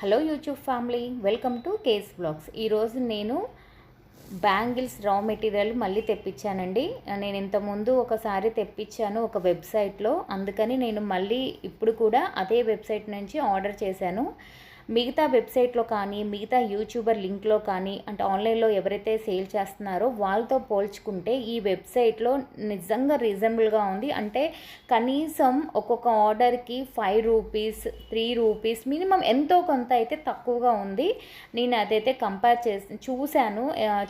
Hello YouTube family welcome to K's blogs. ఈరోజు నేను bangles raw material మళ్ళీ తెప్పించానండి. నేను ఇంతకుముందు ఒకసారి తెప్పించాను ఒక వెబ్సైట్లో. అందుకని నేను మళ్ళీ ఇప్పుడు కూడా అదే వెబ్సైట్ నుంచి ఆర్డర్ చేశాను. మిగతా వెబ్సైట్లో కానీ మిగతా యూట్యూబర్ లింక్లో కానీ అంటే ఆన్లైన్లో ఎవరైతే సేల్ చేస్తున్నారో వాళ్ళతో పోల్చుకుంటే ఈ వెబ్సైట్లో నిజంగా రీజనబుల్గా ఉంది. అంటే కనీసం ఒక్కొక్క ఆర్డర్కి five rupees three rupees minimum ఎంతో కొంత అయితే తక్కువగా ఉంది. నేను అదైతే కంపేర్ చేసి చూశాను.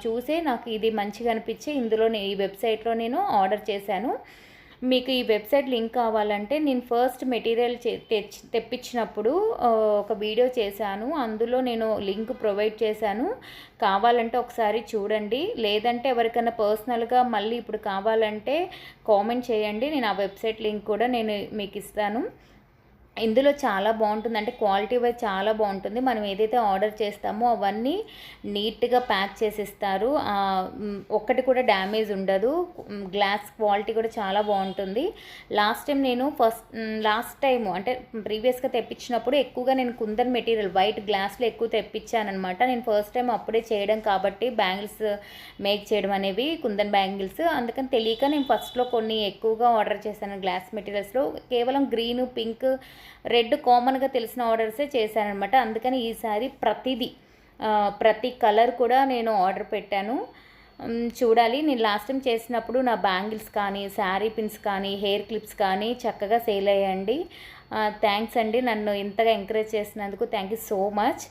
చూసే నాకు ఇది మంచిగా అనిపించి ఇందులో ఈ వెబ్సైట్లో నేను ఆర్డర్ చేశాను. మీకు ఈ వెబ్సైట్ లింక్ కావాలంటే నేను ఫస్ట్ మెటీరియల్ తెచ్చి తెప్పించినప్పుడు ఒక వీడియో చేశాను. అందులో నేను లింక్ ప్రొవైడ్ చేశాను. కావాలంటే ఒకసారి చూడండి. లేదంటే ఎవరికైనా పర్సనల్గా మళ్ళీ ఇప్పుడు కావాలంటే కామెంట్ చేయండి. నేను ఆ వెబ్సైట్ లింక్ కూడా నేను మీకు ఇస్తాను. ఇందులో చాలా బాగుంటుంది. అంటే క్వాలిటీ వైజ్ చాలా బాగుంటుంది. మనం ఏదైతే ఆర్డర్ చేస్తామో అవన్నీ నీట్గా ప్యాక్ చేసి ఇస్తారు ఒక్కటి కూడా డ్యామేజ్ ఉండదు. గ్లాస్ క్వాలిటీ కూడా చాలా బాగుంటుంది. లాస్ట్ టైం నేను ఫస్ట్ లాస్ట్ టైం అంటే ప్రీవియస్గా తెప్పించినప్పుడు ఎక్కువగా నేను కుందన్ మెటీరియల్ వైట్ గ్లాస్లో ఎక్కువ తెప్పించానమాట నేను ఫస్ట్ టైం అప్పుడే చేయడం కాబట్టి బ్యాంగిల్స్ మేక్ చేయడం అనేవి కుందన్ బ్యాంగిల్స్. అందుకని తెలియక నేను ఫస్ట్లో కొన్ని ఎక్కువగా ఆర్డర్ చేశాను గ్లాస్ మెటీరియల్స్లో. కేవలం గ్రీన్ పింక్ రెడ్ కామన్గా తెలిసిన ఆర్డర్సే చేశానమాట అందుకని ఈసారి ప్రతిదీ ప్రతి కలర్ కూడా నేను ఆర్డర్ పెట్టాను. చూడాలి. నేను లాస్ట్ టైం చేసినప్పుడు నా బ్యాంగిల్స్ కానీ శారీ పిన్స్ కానీ హెయిర్ క్లిప్స్ కానీ చక్కగా సేల్ అయ్యండి థ్యాంక్స్ అండి నన్ను ఇంతగా ఎంకరేజ్ చేసినందుకు. Thank you so much.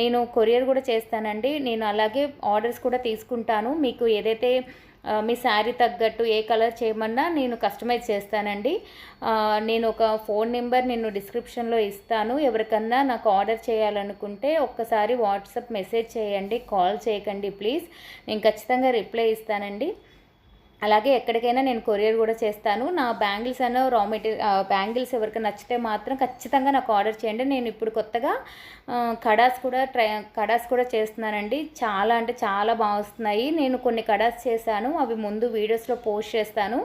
నేను కొరియర్ కూడా చేస్తానండి. నేను అలాగే ఆర్డర్స్ కూడా తీసుకుంటాను. మీకు ఏదైతే మీ శారీ తగ్గట్టు ఏ కలర్ చేయమన్నా నేను కస్టమైజ్ చేస్తానండి. నేను ఒక ఫోన్ నెంబర్ నేను డిస్క్రిప్షన్లో ఇస్తాను. ఎవరికన్నా నాకు ఆర్డర్ చేయాలనుకుంటే ఒక్కసారి వాట్సాప్ మెసేజ్ చేయండి కాల్ చేయకండి ప్లీజ్. నేను ఖచ్చితంగా రిప్లై ఇస్తానండి. అలాగే ఎక్కడికైనా నేను కొరియర్ కూడా చేస్తాను. నా బ్యాంగిల్స్ అన్న రా మెటీరియల్ బ్యాంగిల్స్ ఎవరికి నచ్చితే మాత్రం ఖచ్చితంగా నాకు ఆర్డర్ చేయండి. నేను ఇప్పుడు కొత్తగా కడాస్ కూడా ట్రై కడాస్ కూడా చేస్తున్నానండి. చాలా అంటే చాలా బాగా వస్తున్నాయి. నేను కొన్ని కడాస్ చేశాను. అవి ముందు వీడియోస్లో పోస్ట్ చేస్తాను.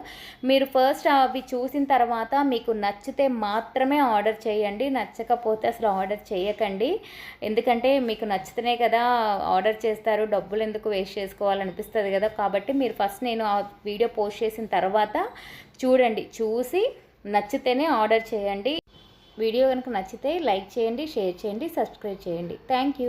మీరు ఫస్ట్ అవి చూసిన తర్వాత మీకు నచ్చితే మాత్రమే ఆర్డర్ చేయండి. నచ్చకపోతే అసలు ఆర్డర్ చేయకండి. ఎందుకంటే మీకు నచ్చితేనే కదా ఆర్డర్ చేస్తారు. డబ్బులు ఎందుకు వేస్ట్ చేసుకోవాలనిపిస్తుంది కదా. కాబట్టి మీరు ఫస్ట్ నేను వీడియో పోస్ట్ చేసిన తర్వాత చూడండి చూసి నచ్చితేనే ఆర్డర్ చేయండి. వీడియో కనుక నచ్చితే లైక్ చేయండి షేర్ చేయండి సబ్స్క్రైబ్ చేయండి. Thank you